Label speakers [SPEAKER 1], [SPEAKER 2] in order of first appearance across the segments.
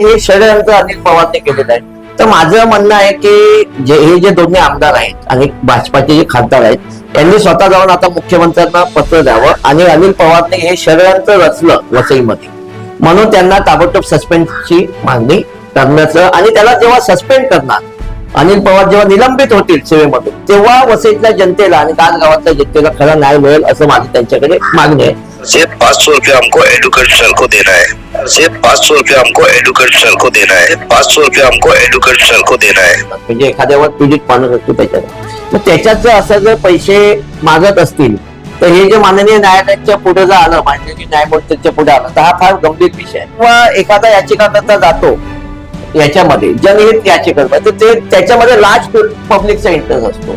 [SPEAKER 1] हे षडयंत्र अनिल पवारने केलेलं आहे. तर माझं म्हणणं आहे की जे हे जे दोन्ही आमदार आहेत आणि भाजपाचे जे खासदार आहेत त्यांनी स्वतः जाऊन आता मुख्यमंत्र्यांना पत्र द्यावं आणि अनिल पवारने हे षडयंत्र रचलं वसईमध्ये. म्हणून त्यांना ताबडतोब सस्पेंडची मागणी करण्याचं आणि त्याला जेव्हा सस्पेंड करणार अनिल पवार जेव्हा निलंबित होतील सेवेमधून तेव्हा वसईतल्या जनतेला आणि काल गावातल्या जनतेला खरा न्याय मिळेल असं माझी त्यांच्याकडे मागणी आहे.
[SPEAKER 2] सिर्फ पाँच सौ रुपया हमको एडुकेशन को देना है सिर्फ पाँच सौ रुपया हमको एडुकेशन को देना है पाँच सौ रुपया हमको एडुकेशन को देना है
[SPEAKER 1] म्हणजे एखाद्यावर पीडित माणूस असतो त्याच्यात मग त्याच्यात जर असं जर पैसे मागत असतील तर हे जे माननीय न्यायालयाच्या पुढे जर आलं माननीय न्यायमूर्तीच्या पुढे आलं तर हा फार गंभीर विषय आहे. किंवा एखादा याचिकाकर्ता जातो याच्यामध्ये जनहित याचिका तर ते त्याच्यामध्ये लार्ज पब्लिकचा इंटरेस्ट असतो.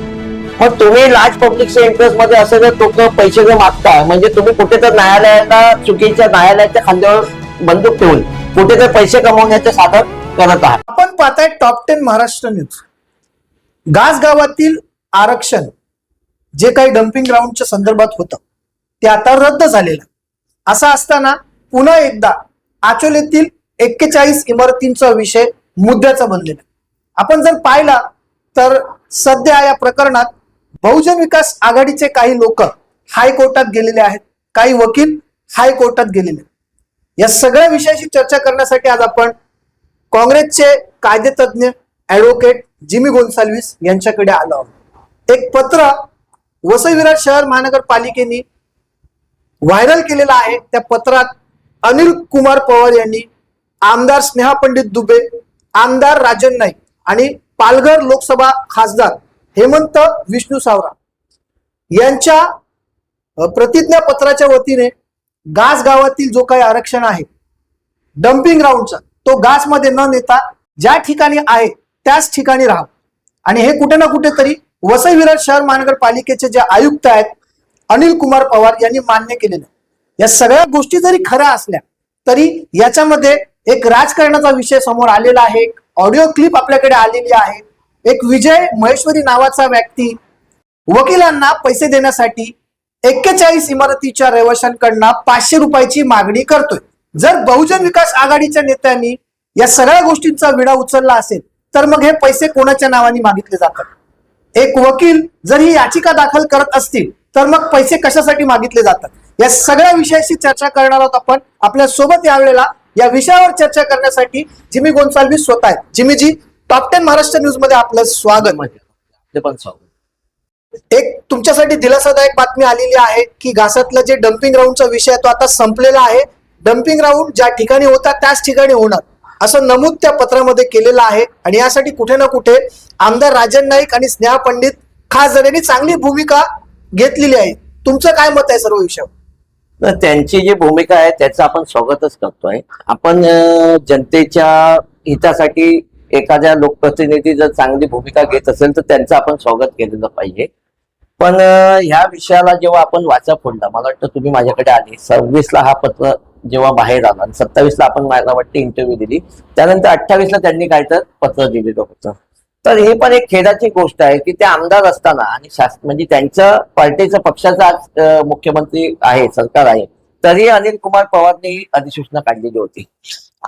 [SPEAKER 1] मग तुम्ही लार्ज पब्लिकच्या इंटरेस्टमध्ये असं जर लोक पैसे जर मागताय म्हणजे तुम्ही कुठे तर न्यायालयाला चुकीच्या न्यायालयाच्या खांद्यावर बंदूक ठेवून कुठे तर पैसे कमवण्याचे साधन करत आहात.
[SPEAKER 3] आपण पाहताय टॉप टेन महाराष्ट्र न्यूज गास गावातील आरक्षण जे काही डम्पिंग ग्राउंडच्या संदर्भात होतं ते आता रद्द झालेलं. असं असताना पुन्हा एकदा आचोलेतील एक्केचाळीस इमारतींचा विषय मुद्द्याचा बनलेला आपण जर पाहिला तर सध्या या प्रकरणात बहुजन विकास आघाडीचे काही लोक हायकोर्टात गेलेले आहेत. काही वकील हायकोर्टात गेलेले या सगळ्या विषयाशी चर्चा करण्यासाठी आज आपण काँग्रेसचे कायदेतज्ञ ऍडव्होकेट जिमी गोन्साल्विस यांच्याकडे आलो आहोत. एक पत्र वसई विराट शहर महानगरपालिकेने व्हायरल केलेलं आहे. त्या पत्रात अनिल कुमार पवार यांनी आमदार स्नेहा पंडित दुबे आमदार राजन नाईक आणि पालघर लोकसभा खासदार हेमंत विष्णू सावरा यांच्या प्रतिज्ञापत्राच्या वतीने गास गावातील जो काही आरक्षण आहे डम्पिंग ग्राउंडचा तो गासमध्ये न नेता ज्या ठिकाणी आहे त्याच ठिकाणी राहा आणि हे कुठे ना कुठेतरी वसई विरार शहर महानगरपालिकेचे जे आयुक्त आहेत अनिल कुमार पवार यांनी मान्य केलेलं आहे. या सगळ्या गोष्टी जरी खऱ्या असल्या तरी याच्यामध्ये एक राजकारणाचा विषय समोर आलेला आहे. एक ऑडिओ क्लिप आपल्याकडे आलेली आहे. एक विजय महेश्वरी नावाचा व्यक्ती वकिलांना पैसे देण्यासाठी एक्केचाळीस इमारतीच्या रहिवाशांकडनं पाचशे रुपयाची मागणी करतोय. जर बहुजन विकास आघाडीच्या नेत्यांनी या सगळ्या गोष्टींचा विडा उचलला असेल तर मग हे पैसे कोणाच्या नावाने मागितले जातात? एक वकील जर ही याचिका दाखल करत असतील तर मग पैसे कशासाठी मागितले जातात? या सगळ्या विषयाशी चर्चा करणार आहोत आपण. आपल्यासोबत यावेळेला या विषयावर चर्चा करण्यासाठी जिमी गोन्साल्वी स्वतः आहेत. जिमीजी टॉप टेन महाराष्ट्र न्यूजमध्ये आपलं स्वागत.
[SPEAKER 1] पण स्वागत
[SPEAKER 3] एक तुमच्यासाठी दिलासादायक बातमी आलेली आहे की घासातलं जे डम्पिंग ग्राउंडचा विषय तो आता संपलेला आहे. डम्पिंग ग्राउंड ज्या ठिकाणी होता त्याच ठिकाणी होणार. असं नमूद त्या पत्रामध्ये केलेलं आहे आणि यासाठी कुठे ना कुठे आमदार राजन नाईक आणि स्नेहा पंडित खासदार यांनी चांगली भूमिका घेतलेली आहे. तुमचं काय मत आहे सर्व विषयावर?
[SPEAKER 1] तर त्यांची जी भूमिका आहे त्याचं आपण स्वागतच करतोय. आपण जनतेच्या हितासाठी एखाद्या लोकप्रतिनिधी जर चांगली भूमिका घेत असेल तर त्यांचं आपण स्वागत केलेलं पाहिजे. पण ह्या विषयाला जेव्हा आपण वाचा फोडला मला वाटतं तुम्ही माझ्याकडे आले सव्वीसला हा पत्र जेव्हा बाहेर आला आणि सत्तावीसला आपण मला वाटतं इंटरव्ह्यू दिली त्यानंतर अठ्ठावीसला त्यांनी काय तर पत्र दिलेलं होतं. तर हे पण एक खेदाची गोष्ट आहे की ते आमदार असताना आणि शासन म्हणजे त्यांचं पार्टीचं पक्षाचा आज मुख्यमंत्री आहे सरकार आहे तरी अनिल कुमार पवारने ही अधिसूचना काढलेली होती.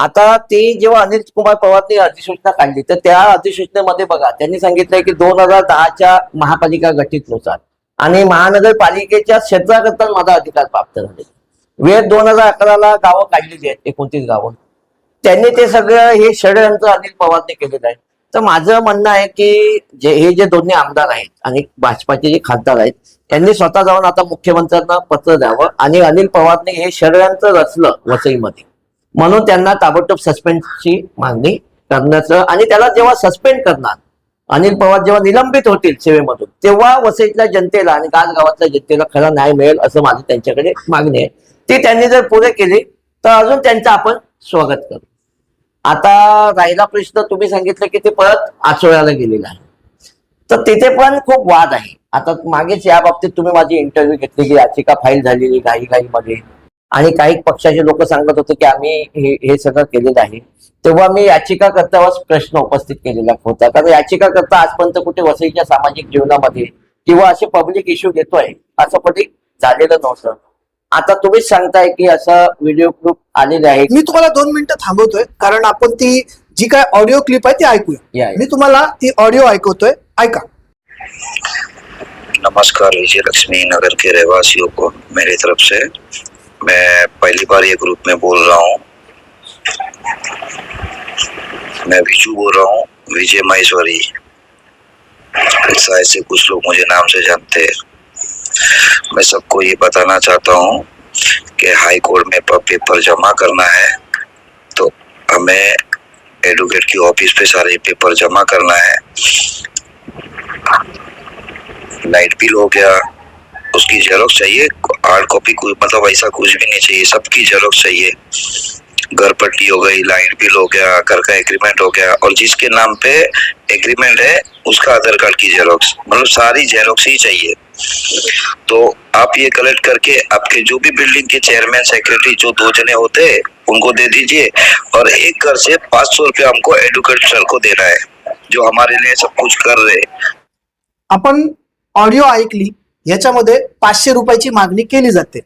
[SPEAKER 1] आता ती जेव्हा अनिल कुमार पवारने अधिसूचना काढली तर त्या अधिसूचनेमध्ये बघा त्यांनी सांगितलंय की दोन हजार दहाच्या महापालिका गटीतनुसार आणि महानगरपालिकेच्या क्षेत्राकरता माझा अधिकार प्राप्त झाले वेळ दोन हजार अकराला गावं काढलेली आहेत एकोणतीस गावं. त्यांनी ते सगळं हे षडयंत्र अनिल पवारने केलेलं आहे. तर माझं म्हणणं आहे की जे हे जे दोन्ही आमदार आहेत आणि भाजपाचे जे खासदार आहेत त्यांनी स्वतः जाऊन आता मुख्यमंत्र्यांना पत्र द्यावं आणि अनिल पवारने हे षडयंत्र रचलं वसईमध्ये. म्हणून त्यांना ताबडतोब सस्पेंडची मागणी करण्याचं आणि त्याला जेव्हा सस्पेंड करणार अनिल पवार जेव्हा निलंबित होतील सेवेमधून तेव्हा वसईतल्या जनतेला आणि गाज गावातल्या जनतेला खरा न्याय मिळेल असं माझी त्यांच्याकडे मागणी आहे. ती त्यांनी जर पुरे केली तर अजून त्यांचं आपण स्वागत करू. आता राहिला प्रश्न तुम्ही सांगितलं की ते परत आचोळ्याला गेलेलं आहे. तर तिथे पण खूप वाद आहे. आता मागेच या बाबतीत तुम्ही माझी इंटरव्ह्यू घेतलेली याचिका फाईल झालेली घाई घाईमध्ये. आणि काही पक्षाचे लोक सांगत होते की आम्ही हे हे सगळं केलेलं आहे. तेव्हा मी याचिका करतावर प्रश्न उपस्थित केलेला होता. कारण याचिका करता आजपर्यंत कुठे वसईच्या सामाजिक जीवनामध्ये किंवा असे पब्लिक इश्यू घेतोय असं कधी झालेलं नव्हतं. आता तुम्हीच सांगताय की असं व्हिडिओ क्लिप आलेले आहे.
[SPEAKER 3] मी तुम्हाला दोन मिनिटं थांबवतोय कारण आपण ती जी काय ऑडिओ क्लिप आहे ती ऐकूया.
[SPEAKER 1] या, या.
[SPEAKER 3] मी तुम्हाला ती ऑडिओ ऐकवतोय ऐका.
[SPEAKER 2] नमस्कार विजय लक्ष्मी नगर के रहवासियों को मेरी तरफ़ से। मैं पहली बार ये ग्रुप में बोल रहा हूँ। मैं विजू बोल रहा हूँ विजय महेश्वरी। शायद से कुछ लोग मुझे नाम से जानते हैं। मैं सबको ये बताना चाहता हूँ कि हाई कोर्ट में पेपर जमा करना है तो हमें एडवोकेट की ऑफ़िस पे सारे पेपर जमा करना है। लाइट बिल हो गया, उसकी जेरोक्स चाहिए, हार्ड कॉपी कोई मतलब ऐसा कुछ भी नहीं चाहिए, सबकी जेरोक्स चाहिए। घर पट्टी हो गई लाइट बिल हो गया, घर का एग्रीमेंट हो गया और जिसके नाम पे एग्रीमेंट है, उसका आधार कार्ड की जेरोक्स मतलब सारी जेरोक्स ही चाहिए। तो आप ये कलेक्ट करके आपके जो भी बिल्डिंग के चेयरमैन सेक्रेटरी जो दो जने होते हैं, उनको दे दीजिए और एक घर से पाँच सौ रुपया हमको एडवोकेट सर को देना है, जो हमारे लिए सब कुछ कर रहे
[SPEAKER 3] आपण ऑडिओ ऐकली, याच्यामध्ये पाचशे रुपयाची मागणी केली जाते.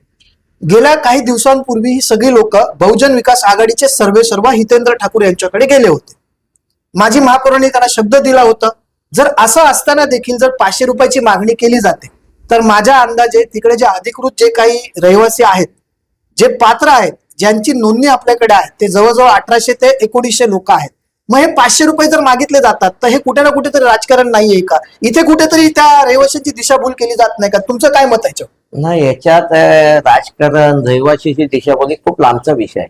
[SPEAKER 3] गेल्या काही दिवसांपूर्वी ही सगळी लोक बहुजन विकास आघाडीचे सर्वे सर्व हितेंद्र ठाकूर यांच्याकडे गेले होते. माझी महापौरांनी त्यांना शब्द दिला होता. जर असं असताना देखील जर पाचशे रुपयाची मागणी केली जाते तर माझ्या अंदाजे तिकडे जे अधिकृत जे काही रहिवासी आहेत जे पात्र आहेत ज्यांची नोंदणी आपल्याकडे आहे ते जवळजवळ अठराशे ते एकोणीसशे लोक आहेत. मग हे पाचशे रुपये जर मागितले जातात तर हे कुठे ना कुठेतरी राजकारण नाहीये का? इथे कुठेतरी त्या रहिवाशांची दिशाभूल केली जात नाही का? तुमचं काय मत आहे
[SPEAKER 1] नाही याच्यात राजकारण रहिवाशीची दिशाभूल खूप लांबचा विषय आहे.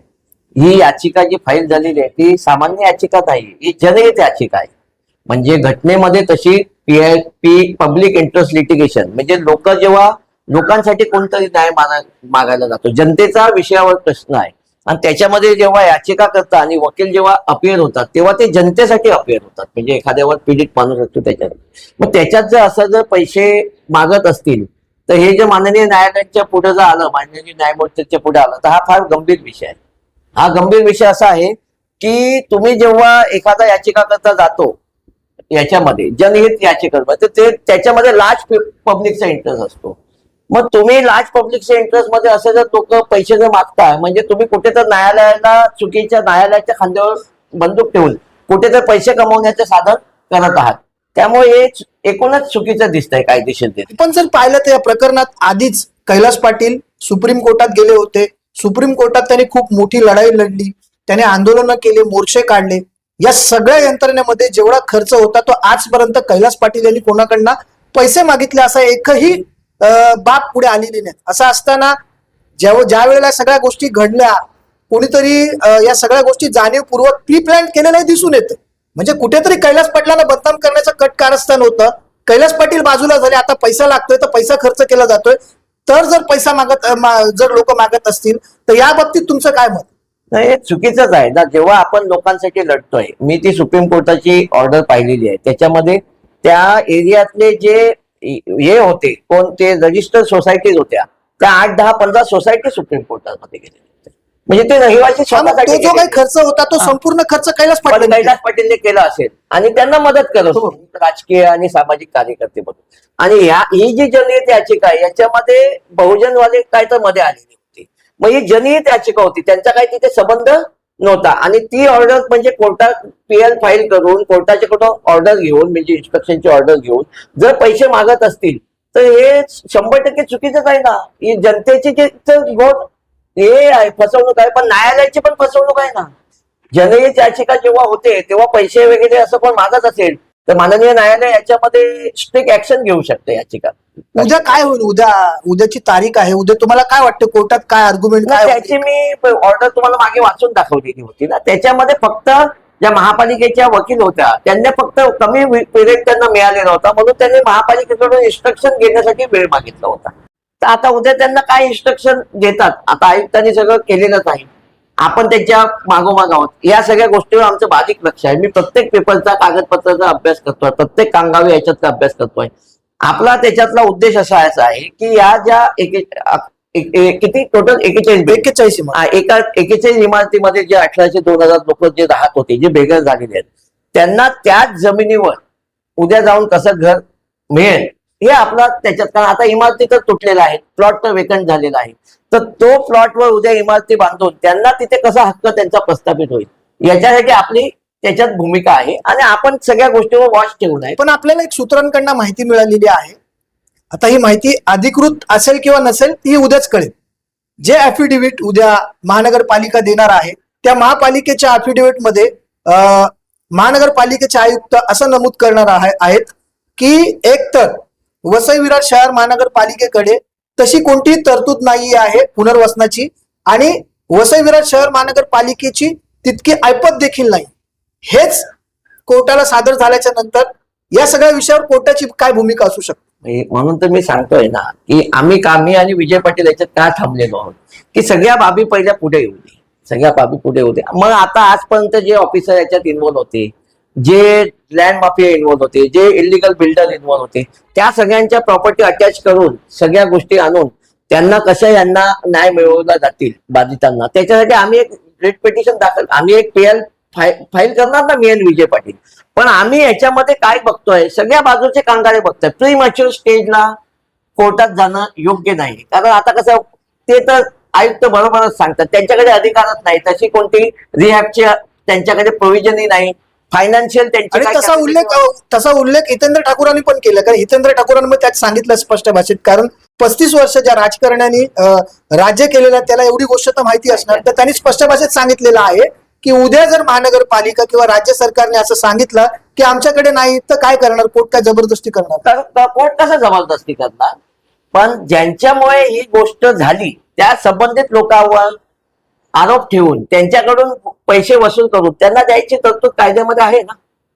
[SPEAKER 1] ही याचिका जी फाईल झालेली आहे ती सामान्य याचिका नाही ही जनहित याचिका आहे. म्हणजे घटनेमध्ये तशी P P public interest litigation म्हणजे लोक जेव्हा लोकांसाठी कोणतरी न्याय मागायला जातो जनतेचा विषयावर प्रश्न आहे. आणि त्याच्यामध्ये जेव्हा याचिका करतात आणि वकील जेव्हा अपेअर होतात तेव्हा ते जनतेसाठी अपेअर होतात. म्हणजे एखाद्यावर पीडित माणूस असतो त्याच्यात मग त्याच्यात जर असं जर पैसे मागत असतील तर हे जे माननीय न्यायालयाच्या पुढे जर आलं माननीय न्यायमूर्तीच्या पुढे आलं तर हा फार गंभीर विषय आहे. हा गंभीर विषय असा आहे की तुम्ही जेव्हा एखादा याचिकाकर्ता जातो याच्यामध्ये जनहित याचिका तर ते त्याच्यामध्ये लार्ज पब्लिकचा इंटरेस्ट असतो. मग तुम्ही लार्ज पब्लिकच्या इंटरेस्टमध्ये असं जर लोक पैसे जर मागताय म्हणजे तुम्ही कुठे तर न्यायालयाला चुकीच्या न्यायालयाच्या खांद्यावर बंदूक ठेवून कुठे तर पैसे कमवण्याचं साधन करत आहात. त्यामुळे हे एकूणच चुकीचं दिसतंय कायदेशीर
[SPEAKER 3] पण जर पाहिलं तर या प्रकरणात आधीच कैलास पाटील सुप्रीम कोर्टात गेले होते. सुप्रीम कोर्टात त्यांनी खूप मोठी लढाई लढली. त्याने आंदोलनं केले मोर्चे काढले. या सगळ्या यंत्रणेमध्ये जेवढा खर्च होता तो आजपर्यंत कैलास पाटील यांनी कोणाकडनं पैसे मागितले असा एकही बाब पुढे आलेली नाही असं असताना जेव्हा ज्या वेळेला सगळ्या गोष्टी घडल्या कोणीतरी या सगळ्या गोष्टी जाणीवपूर्वक प्री प्लॅन केलेलं दिसून येतं. म्हणजे कुठेतरी कैलास पाटलाला बदनाम करण्याचं कट कारस्थान होतं. कैलास पाटील बाजूला झाले आता पैसा लागतोय तर पैसा खर्च केला जातोय. तर जर पैसा मागत जर लोक मागत असतील तर या बाबतीत तुमचं काय मत?
[SPEAKER 1] नाही हे चुकीचंच आहे. ना जेव्हा आपण लोकांसाठी लढतोय मी ती सुप्रीम कोर्टाची ऑर्डर पाहिलेली आहे. त्याच्यामध्ये त्या एरियातले जे हे होते. कोण ते रजिस्टर्ड सोसायटीज होत्या. त्या आठ दहा पंधरा सोसायटी सुप्रीम कोर्टामध्ये गेले म्हणजे ते रहिवासी स्वतःसाठी
[SPEAKER 3] जो काही. खर्च होता तो. संपूर्ण खर्च कैलास पाटील
[SPEAKER 1] कैलास पाटीलने केलं असेल. आणि त्यांना मदत करत
[SPEAKER 3] हो.
[SPEAKER 1] राजकीय आणि सामाजिक कार्यकर्ते म्हणून. आणि या ही जी जनहित याचिका आहे याच्यामध्ये बहुजनवाले काय तर मध्ये आलेली होती. मग ही जनहित याचिका होती. त्यांचा काही तिथे संबंध नव्हता. आणि ती ऑर्डर म्हणजे कोर्टात पीएल फाईल करून कोर्टाच्याकडून ऑर्डर घेऊन म्हणजे इन्स्पेक्शनची ऑर्डर घेऊन जर पैसे मागत असतील तर हे शंभर टक्के चुकीचंच आहे ना? ही जनतेची जे घोट हे आहे फसवणूक आहे पण न्यायालयाची पण फसवणूक आहे ना? जनहित याचिका जेव्हा होते तेव्हा पैसे वगैरे असं कोण मागत असेल तर माननीय न्यायालय याच्यामध्ये स्ट्रिक्ट ऍक्शन घेऊ शकते याचिका
[SPEAKER 3] उद्या काय होईल? उद्या उद्याची तारीख आहे. उद्या तुम्हाला काय वाटतं? कोर्टात काय आर्ग्युमेंट काय
[SPEAKER 1] त्याची मी ऑर्डर तुम्हाला मागे वाचून दाखवलेली होती ना. त्याच्यामध्ये फक्त ज्या महापालिकेच्या वकील होत्या त्यांनी फक्त कमी पिरियड त्यांना मिळालेला होता. म्हणून त्यांनी महापालिकेकडून इन्स्ट्रक्शन घेण्यासाठी वेळ मागितला होता. तर आता उद्या त्यांना काय इन्स्ट्रक्शन देतात? आता आयुक्तांनी सगळं केलेलंच आहे. आपण त्याच्या मागोमाग आहोत. या सगळ्या गोष्टीवर आमचं बारीक लक्ष आहे. मी प्रत्येक पेपरचा कागदपत्राचा अभ्यास करतोय. प्रत्येक कांगावी याच्यातला अभ्यास करतोय. आपला त्याच्यातला उद्देश असा आहे की या ज्या किती टोटल एकेचाळीस
[SPEAKER 3] एक्केचाळीस
[SPEAKER 1] हा, एका एकेचाळीस इमारतीमध्ये जे अठराशे दोन हजार लोक जे राहत होते जे बेघर झालेले आहेत त्यांना त्याच जमिनीवर उद्या जाऊन कसं घर मिळेल हे आपला त्याच्यात कारण आता इमारती तर तुटलेल्या आहेत प्लॉट तर वेकंट झालेला आहे. तर तो प्लॉटवर उद्या इमारती बांधून त्यांना तिथे कसा हक्क त्यांचा प्रस्थापित होईल? याच्यासाठी आपली त्याच्यात भूमिका आहे. आणि आपण सगळ्या गोष्टीवर वॉच ठेवून आहे.
[SPEAKER 3] पण आपल्याला एक सूत्रांकडनं माहिती मिळालेली आहे. आता ही माहिती अधिकृत असेल किंवा नसेल ती उद्याच कळेल. जे ऍफिडेव्हिट उद्या महानगरपालिका देणार आहे त्या महापालिकेच्या affidavit मध्ये अं, महानगरपालिकेचे आयुक्त असं नमूद करणार आहेत की एकतर वसई विरार शहर महानगरपालिकेकडे तशी कोणतीही तरतूद नाही आहे पुनर्वसनाची आणि वसई विरार शहर महानगरपालिकेची तितकी ऐपत देखील नाही. हेच कोर्टाला सादर झाल्याच्यानंतर या सगळ्या विषयावर कोर्टाची काय भूमिका असू शकते?
[SPEAKER 1] म्हणून तर मी सांगतोय ना की आम्ही कामी आणि विजय पाटील याच्यात का थांबलेलो आहोत? की सगळ्या बाबी पहिल्या पुढे येऊ दे. सगळ्या बाबी पुढे होते मग आता आजपर्यंत जे ऑफिसर याच्यात इन्व्हॉल्व होते जे लँड माफिया इन्व्हॉल्व होते जे इलिगल बिल्डर इन्व्हॉल्व्ह होते त्या सगळ्यांच्या प्रॉपर्टी अटॅच करून सगळ्या गोष्टी आणून त्यांना कशा यांना न्याय मिळवला जातील बाधितांना? त्याच्यासाठी आम्ही एक रेट पिटिशन दाखल आम्ही एक पीएल फाईल करणार ना मी आणि विजय पाटील. पण आम्ही याच्यामध्ये काय बघतोय सगळ्या बाजूचे कांगारे बघतोय प्री मॅच्युअर स्टेजला कोर्टात जाणं योग्य नाही. कारण आता कसं ते तर आयुक्त बरोबरच सांगतात. त्यांच्याकडे अधिकारच नाही. तशी कोणती रिहॅबची त्यांच्याकडे प्रोव्हिजनही नाही. फायनान्शियल
[SPEAKER 3] आणि
[SPEAKER 1] त्यांची
[SPEAKER 3] तसा उल्लेख तसा उल्लेख हितेंद्र ठाकूरांनी पण केला. कारण हितेंद्र ठाकूरांनी त्यात सांगितलं स्पष्ट भाषेत. कारण पस्तीस वर्ष ज्या राजकारण्याने राज्य केलेलं त्याला एवढी गोष्ट तर माहिती असणार. तर त्यांनी स्पष्ट भाषेत सांगितलेलं आहे की उद्या जर महानगरपालिका किंवा राज्य सरकारने असं सांगितलं की आमच्याकडे नाही तर काय करणार? कोर्ट काय जबरदस्ती करणार?
[SPEAKER 1] तर कोर्ट कसं जबरदस्ती करणार? पण ज्यांच्यामुळे ही गोष्ट झाली त्या संबंधित लोकांवर आरोप ठेवून त्यांच्याकडून पैसे वसूल करून त्यांना द्यायची तरतूद कायद्यामध्ये आहे ना?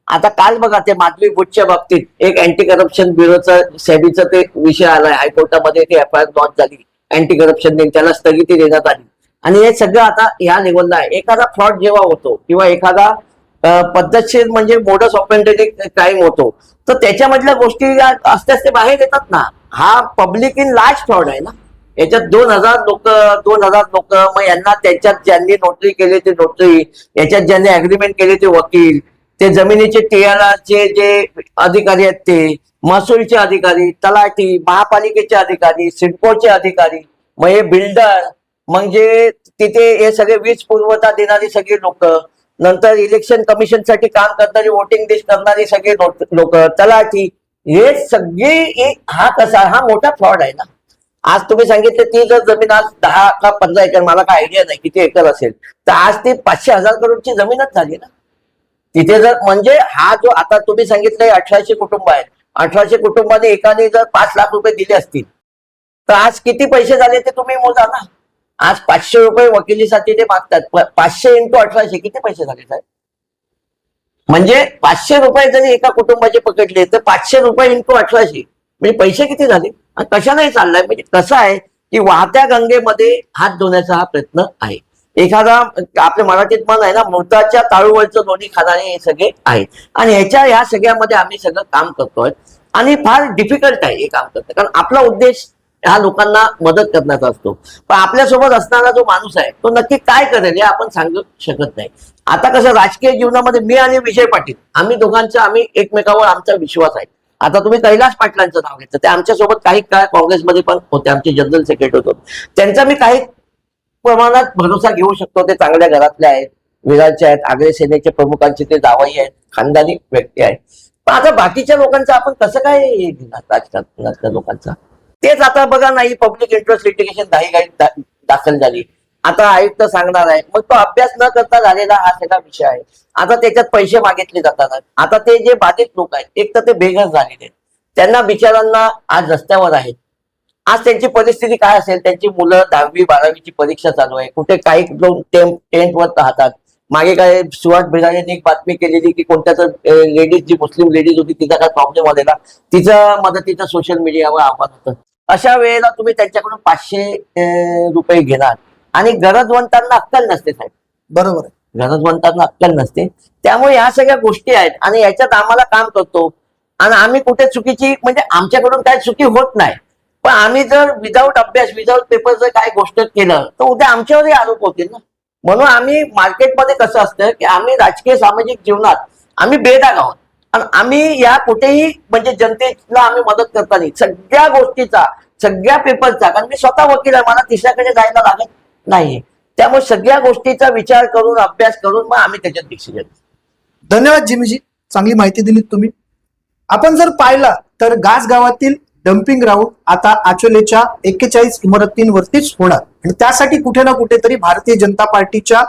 [SPEAKER 1] आता काल बघा ते माधवी बुटच्या बाबतीत एक अँटी करप्शन ब्युरोचा सेबीचा ते विषय आलाय हायकोर्टामध्ये ते एफ आय आर लॉन्च झाली. अँटी करप्शन त्याला स्थगिती देण्यात आली. आणि हे सगळं आता ह्या लेवलला आहे. एखादा फ्रॉड जेव्हा होतो किंवा एखादा पद्धतशीर म्हणजे मोडस ऑपेंडेटिक क्राईम होतो तर त्याच्यामधल्या गोष्टी असते असते बाहेर येतात ना. हा पब्लिक इन लार्ज फ्रॉड आहे ना. याच्यात दोन हजार लोक दोन हजार लोक मग यांना त्याच्यात ज्यांनी नोटरी केली ते नोटरी याच्यात ज्यांनी अग्रीमेंट केले ते वकील ते जमिनीचे चे जे अधिकारी आहेत ते महसूलचे अधिकारी तलाठी महापालिकेचे अधिकारी सिडकोचे अधिकारी मग हे बिल्डर म्हणजे तिथे हे सगळे वीज पुरवठा देणारी सगळी लोक नंतर इलेक्शन कमिशनसाठी काम करणारी वोटिंग लिस्ट करणारी सगळे लोक तलाठी हे सगळे हा कसा हा मोठा फ्रॉड आहे ना. आज तुम्ही सांगितलं ती जर जमीन आज दहा का पंधरा एकर मला काय आयडिया नाही किती एकर असेल. तर आज ती पाचशे हजार करोडची जमीनच झाली ना. तिथे जर म्हणजे हा जो आता तुम्ही सांगितलं अठराशे कुटुंब आहेत. अठराशे कुटुंबाने एकाने जर पाच लाख रुपये दिले असतील तर आज किती पैसे झाले ते तुम्ही मोजा ना. आज पाचशे रुपये वकिलीसाठी ते मागतात. पाचशे इंटू अठराशे किती पैसे झाले साहेब? म्हणजे पाचशे रुपये जरी एका कुटुंबाचे पकडले तर पाचशे रुपये इंटू अठराशे. म्हणजे पैसे किती झाले? आणि कशालाही चाललाय? म्हणजे कसं आहे की वाहत्या गंगेमध्ये हात धुण्याचा हा प्रयत्न आहे. एखादा आपल्या मराठीत मन आहे ना मृताच्या ताळूवरचं दोन्ही खाणारे हे सगळे आहेत. आणि ह्याच्या ह्या सगळ्यामध्ये आम्ही सगळं काम करतोय. आणि फार डिफिकल्ट आहे हे काम करतोय. कारण आपला उद्देश हा लोकांना मदत करण्याचा असतो. पण आपल्यासोबत असणारा जो माणूस आहे तो नक्की काय करेल हे आपण सांगू शकत नाही. आता कसं राजकीय जीवनामध्ये मी आणि विजय पाटील आम्ही दोघांचा आम्ही एकमेकावर आमचा विश्वास आहे. आता तुम्ही कैलास पाटलांचं नाव घेतलं ते आमच्यासोबत काही काळ काँग्रेसमध्ये पण होते आमचे जनरल सेक्रेटरी होते. त्यांचा मी काही प्रमाणात भरोसा घेऊ शकतो ते चांगल्या घरातले आहेत विरारचे आहेत आगळे सेनेचे प्रमुखांचे ते जावई आहेत खानदानी व्यक्ती आहेत. पण आता बाकीच्या लोकांचं आपण कसं काय हे राजकारणातल्या लोकांचा? तेच आता बघा नाही पब्लिक इंटरेस्ट लिटिगेशन दाही काही दाखल झाली. आता आयुक्त सांगणार आहे. मग तो अभ्यास न करता झालेला हा सगळा विषय आहे. आता त्याच्यात पैसे मागितले जातात. आता ते जे बाधित लोक आहेत एक तर ते बेघर झालेले आहेत. त्यांना बिचारांना आज रस्त्यावर आहेत. आज त्यांची परिस्थिती काय असेल? त्यांची मुलं दहावी बारावीची परीक्षा चालू आहे. कुठे काही लोक टेंट टेंटवर राहतात. मागे काय सुहास भिडारीने एक बातमी केलेली की कोणत्या तर लेडीज जी मुस्लिम लेडीज होती तिचा काय प्रॉब्लेम आलेला? तिचं मदतीचं सोशल मीडियावर आव्हान होतं. अशा वेळेला तुम्ही त्यांच्याकडून पाचशे रुपये घेणार. आणि गरजवंतांना अक्कल नसते साहेब.
[SPEAKER 3] बरोबर आहे.
[SPEAKER 1] गरजवंतांना अक्कल नसते. त्यामुळे ह्या सगळ्या गोष्टी आहेत आणि याच्यात आम्हाला काम करतो. आणि आम्ही कुठे चुकीची म्हणजे आमच्याकडून काय चुकी होत नाही. पण आम्ही जर विदाऊट अभ्यास विदाऊट पेपर जर काय गोष्ट केलं तर उद्या आमच्यावरही आरोप होतील ना. म्हणून आम्ही मार्केटमध्ये कसं असतं की आम्ही राजकीय सामाजिक जीवनात आम्ही बेदाग आहोत. आणि आम्ही या कुठेही म्हणजे जनतेला आम्ही मदत करता नाही. सगळ्या गोष्टीचा सगळ्या पेपरचा कारण मी स्वतः वकील आहे मला तिसऱ्याकडे जायला लागत नाही त्यामुळे सगळ्या गोष्टीचा विचार करून अभ्यास करून मग आम्ही त्याच्यात घेतो.
[SPEAKER 3] धन्यवाद जिमीजी. चांगली माहिती दिलीत तुम्ही. आपण जर पाहिलं तर गास गावातील डम्पिंग ग्राउंड आता आचोलेच्या एक्केचाळीस इमारतींवरतीच होणार. आणि त्यासाठी कुठे ना कुठेतरी भारतीय जनता पार्टीच्या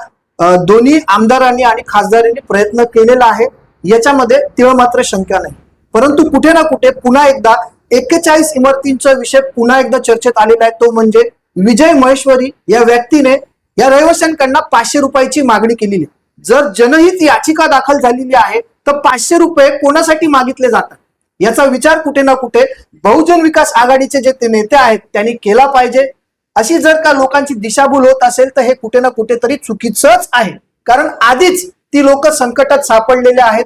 [SPEAKER 3] दोन्ही आमदारांनी आणि खासदारांनी प्रयत्न केलेला आहे. याच्यामध्ये तिळ मात्र शंका नाही. परंतु कुठे ना कुठे पुन्हा एकदा एक्केचाळीस इमारतींचा विषय पुन्हा एकदा चर्चेत आलेला आहे. तो म्हणजे विजय महेश्वरी या व्यक्तीने या रहिवाशांकडनं पाचशे रुपयाची मागणी केलेली. जर जनहित याचिका दाखल झालेली आहे तर पाचशे रुपये कोणासाठी मागितले जातात? याचा विचार कुठे ना कुठे बहुजन विकास आघाडीचे जे ते नेते आहेत त्यांनी केला पाहिजे. अशी जर का लोकांची दिशाभूल होत असेल तर हे कुठे ना कुठेतरी चुकीचंच आहे. कारण आधीच ती लोक संकटात सापडलेले आहेत.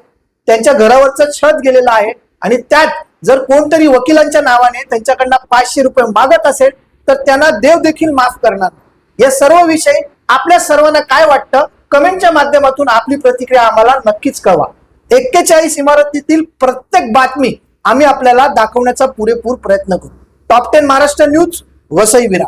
[SPEAKER 3] त्यांच्या घरावरचं छत गेलेलं आहे आणि त्यात जर कोणतरी वकिलांच्या नावाने त्यांच्याकडनं पाचशे रुपये मागत असेल तर त्यांना देव देखील माफ करणार. या सर्व विषयी आपल्या सर्वांना काय वाटतं? कमेंटच्या माध्यमातून आपली प्रतिक्रिया आम्हाला नक्कीच कळवा. एक्केचाळीस इमारतीतील प्रत्येक बातमी आम्ही आपल्याला दाखवण्याचा पुरेपूर प्रयत्न करू. Top ten Maharashtra news Vasai Virar